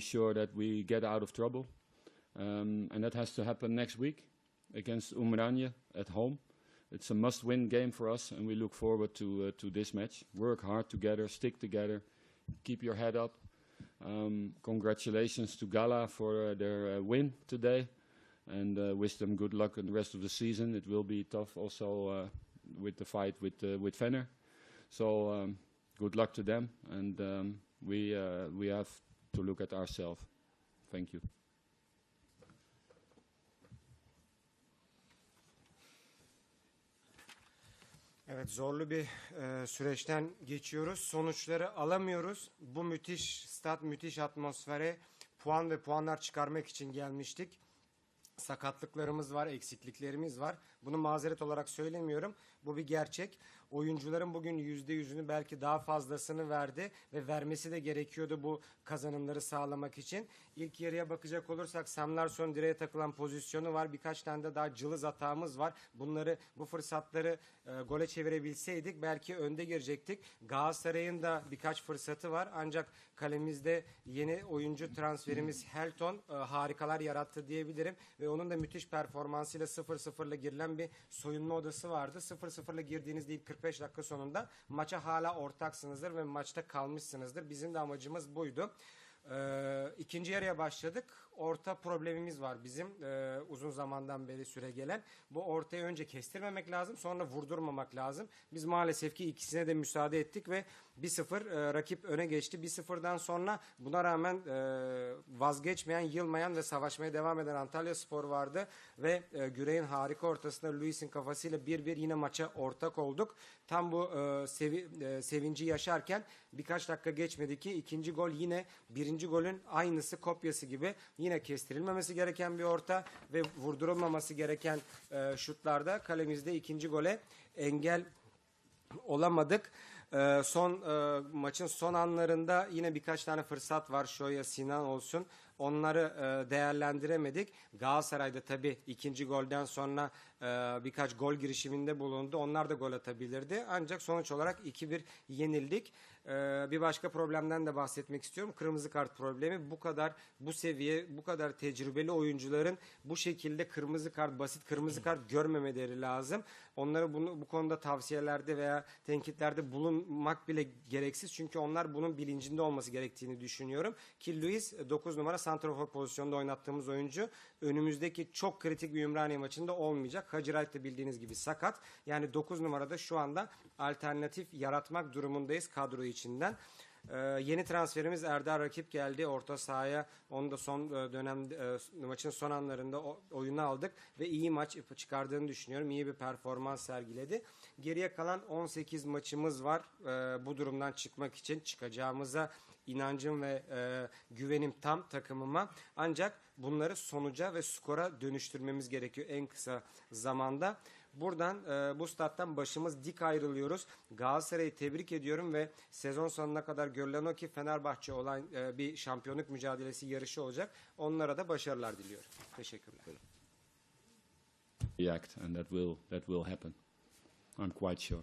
sure that we get out of trouble. Um, and that has to happen next week against Umranje at home. It's a must-win game for us, and we look forward to uh, to this match. Work hard together, stick together, keep your head up. Um, congratulations to Gala for uh, their uh, win today, and uh, wish them good luck in the rest of the season. It will be tough also uh, with the fight with uh, with Venner. So um, good luck to them, and um, we we have to look at ourselves. Thank you. Evet zorlu bir e, süreçten geçiyoruz. Sonuçları alamıyoruz. Bu müthiş stat, müthiş atmosfere puan ve puanlar çıkarmak için gelmiştik. Sakatlıklarımız var, eksikliklerimiz var. Bunu mazeret olarak söylemiyorum. Bu bir gerçek. Oyuncuların bugün yüzde yüzünü belki daha fazlasını verdi ve vermesi de gerekiyordu bu kazanımları sağlamak için. İlk yarıya bakacak olursak Sam Larsson direğe takılan pozisyonu var. Birkaç tane de daha cılız hatamız var. Bunları bu fırsatları e, gole çevirebilseydik belki önde girecektik. Galatasaray'ın da birkaç fırsatı var. Ancak kalemizde yeni oyuncu transferimiz Helton e, harikalar yarattı diyebilirim ve onun da müthiş performansıyla 0-0'la girilen bir soyunma odası vardı. 0-0'la girdiğiniz ilk 45 dakika sonunda maça hala ortaksınızdır ve maçta kalmışsınızdır. Bizim de amacımız buydu. Ee, ikinci yarıya başladık. Orta problemimiz var bizim e, uzun zamandan beri süre gelen. Bu ortayı önce kestirmemek lazım sonra vurdurmamak lazım. Biz maalesef ki ikisine de müsaade ettik ve 1-0 e, rakip öne geçti. 1-0'dan sonra buna rağmen e, vazgeçmeyen, yılmayan ve savaşmaya devam eden Antalya Spor vardı. Ve e, Güney'in harika ortasında Luis'in kafasıyla 1-1 yine maça ortak olduk. Tam bu e, sevi, e, sevinci yaşarken birkaç dakika geçmedi ki ikinci gol yine birinci golün aynısı kopyası gibi yine kestirilmemesi gereken bir orta ve vurdurulmaması gereken e, şutlarda kalemizde ikinci gole engel olamadık. Ee, son e, maçın son anlarında yine birkaç tane fırsat var. Şoya Sinan olsun. Onları e, değerlendiremedik. Galatasaray'da tabii ikinci golden sonra e, birkaç gol girişiminde bulundu. Onlar da gol atabilirdi. Ancak sonuç olarak 2-1 yenildik. E, bir başka problemden de bahsetmek istiyorum. Kırmızı kart problemi. Bu kadar bu seviye, bu kadar tecrübeli oyuncuların bu şekilde kırmızı kart, basit kırmızı kart görmemeleri lazım. Onlara bunu bu konuda tavsiyelerde veya tenkitlerde bulunmak bile gereksiz. Çünkü onlar bunun bilincinde olması gerektiğini düşünüyorum. Ki Luis 9 numara santrafor pozisyonda oynattığımız oyuncu önümüzdeki çok kritik bir Ümraniye maçında olmayacak. Hacı Wright de bildiğiniz gibi sakat. Yani 9 numarada şu anda alternatif yaratmak durumundayız kadro içinden. Ee, yeni transferimiz Erdar Rakip geldi orta sahaya. Onu da son e, e, maçın son anlarında o, oyuna aldık ve iyi maç çıkardığını düşünüyorum. İyi bir performans sergiledi. Geriye kalan 18 maçımız var. Ee, bu durumdan çıkmak için çıkacağımıza inancım ve e, güvenim tam takımıma. Ancak bunları sonuca ve skora dönüştürmemiz gerekiyor en kısa zamanda. Buradan e, bu stat'tan başımız dik ayrılıyoruz. Galatasaray'ı tebrik ediyorum ve sezon sonuna kadar görülen o ki Fenerbahçe olan e, bir şampiyonluk mücadelesi yarışı olacak. Onlara da başarılar diliyorum. Teşekkürler. React, and that will that will happen. I'm quite sure.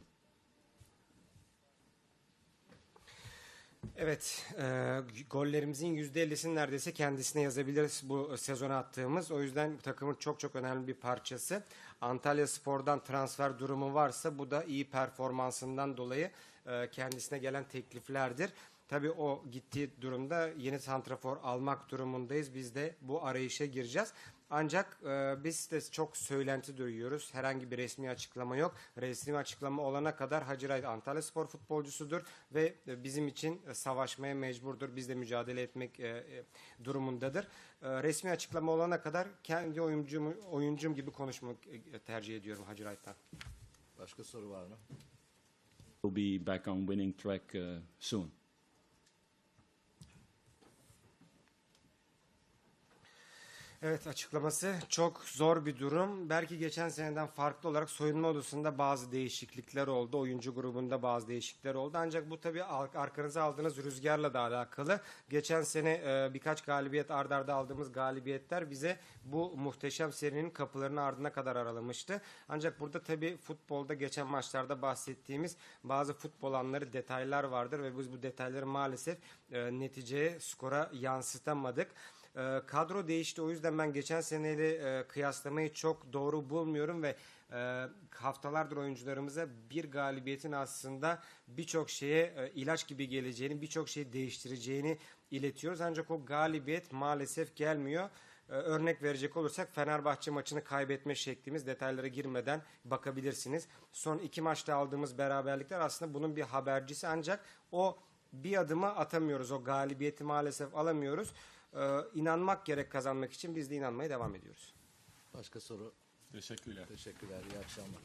Evet, e, gollerimizin %50'sini neredeyse kendisine yazabiliriz bu sezona attığımız. O yüzden takımın çok çok önemli bir parçası. Antalya Spor'dan transfer durumu varsa bu da iyi performansından dolayı e, kendisine gelen tekliflerdir. Tabii o gittiği durumda yeni santrafor almak durumundayız. Biz de bu arayışa gireceğiz. Ancak e, biz de çok söylenti duyuyoruz. Herhangi bir resmi açıklama yok. Resmi açıklama olana kadar Hacı Raid Antalya Spor futbolcusudur ve e, bizim için e, savaşmaya mecburdur. Biz de mücadele etmek e, e, durumundadır. E, resmi açıklama olana kadar kendi oyuncum, oyuncum gibi konuşmak e, tercih ediyorum Hacı Raid'den. Başka soru var mı? We'll be back on winning track uh, soon. Evet açıklaması çok zor bir durum. Belki geçen seneden farklı olarak soyunma odasında bazı değişiklikler oldu. Oyuncu grubunda bazı değişiklikler oldu. Ancak bu tabii ar- arkanıza aldığınız rüzgarla da alakalı. Geçen sene e, birkaç galibiyet ard arda aldığımız galibiyetler bize bu muhteşem serinin kapılarını ardına kadar aralamıştı. Ancak burada tabii futbolda geçen maçlarda bahsettiğimiz bazı futbol anları detaylar vardır ve biz bu detayları maalesef e, neticeye, skora yansıtamadık. E, kadro değişti o yüzden ben geçen seneyle e, kıyaslamayı çok doğru bulmuyorum ve e, haftalardır oyuncularımıza bir galibiyetin aslında birçok şeye e, ilaç gibi geleceğini, birçok şeyi değiştireceğini iletiyoruz. Ancak o galibiyet maalesef gelmiyor. Ee, Örnek verecek olursak Fenerbahçe maçını kaybetme şeklimiz detaylara girmeden bakabilirsiniz. Son iki maçta aldığımız beraberlikler aslında bunun bir habercisi ancak o bir adıma atamıyoruz. O galibiyeti maalesef alamıyoruz. Ee, inanmak gerek kazanmak için biz de inanmaya devam ediyoruz. Başka soru? Teşekkürler. Teşekkürler. İyi akşamlar.